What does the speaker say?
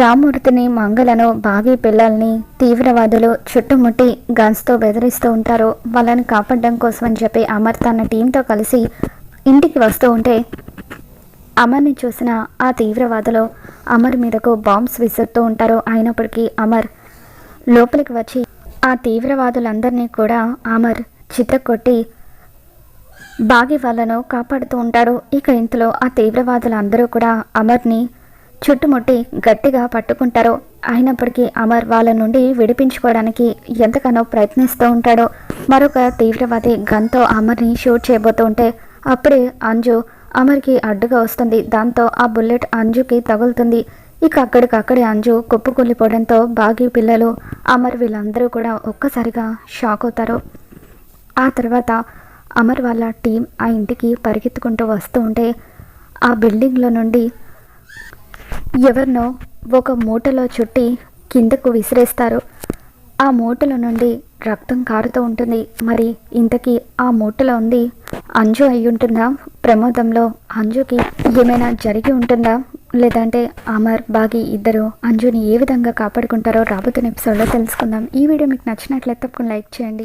రామ్మూర్తిని మంగళను బాగి పిల్లల్ని తీవ్రవాదులు చుట్టుముట్టి గన్స్తో బెదిరిస్తూ ఉంటారు. వాళ్ళని కాపాడడం కోసం అని చెప్పి అమర్ తన టీంతో కలిసి ఇంటికి వస్తూ ఉంటే అమర్ని చూసిన ఆ తీవ్రవాదులు అమర్ మీదకు బాంబ్స్ విసురుతూ ఉంటారు. అయినప్పటికీ అమర్ లోపలికి వచ్చి ఆ తీవ్రవాదులందరినీ కూడా అమర్ చిత్తకొట్టి బాగి వాళ్ళను కాపాడుతూ ఉంటాడు. ఇక ఇంతలో ఆ తీవ్రవాదులందరూ కూడా అమర్ని చుట్టుముట్టి గట్టిగా పట్టుకుంటారు అయినప్పటికీ అమర్ వాళ్ళ నుండి విడిపించుకోవడానికి ఎంతగానో ప్రయత్నిస్తూ ఉంటాడు. మరొక తీవ్రవాది గన్తో అమర్ని షూట్ చేయబోతూ ఉంటే అప్పుడే అంజు అమర్కి అడ్డుగా వస్తుంది. దాంతో ఆ బుల్లెట్ అంజుకి తగులుతుంది. ఇక అక్కడికక్కడే అంజు కుప్పకూలిపోవడంతో బాగి పిల్లలు అమర్ వీళ్ళందరూ కూడా ఒక్కసారిగా షాక్ అవుతారు. ఆ తర్వాత అమర్ వాళ్ళ టీం ఆ ఇంటికి పరిగెత్తుకుంటూ వస్తూ ఉంటే ఆ బిల్డింగ్లో నుండి ఎవరినో ఒక మూటలో చుట్టి కిందకు విసిరేస్తారు. ఆ మూటలో నుండి రక్తం కారుతూ ఉంటుంది. మరి ఇంతకీ ఆ మూటలో ఉంది అంజు అయి ఉంటుందా? ప్రమాదంలో అంజుకి ఏమైనా జరిగి ఉంటుందా? లేదంటే అమర్ బాగి ఇద్దరు అంజుని ఏ విధంగా కాపాడుకుంటారో రాబోతున్న ఎపిసోడ్లో తెలుసుకుందాం. ఈ వీడియో మీకు నచ్చినట్లయితే తప్పకుండా లైక్ చేయండి.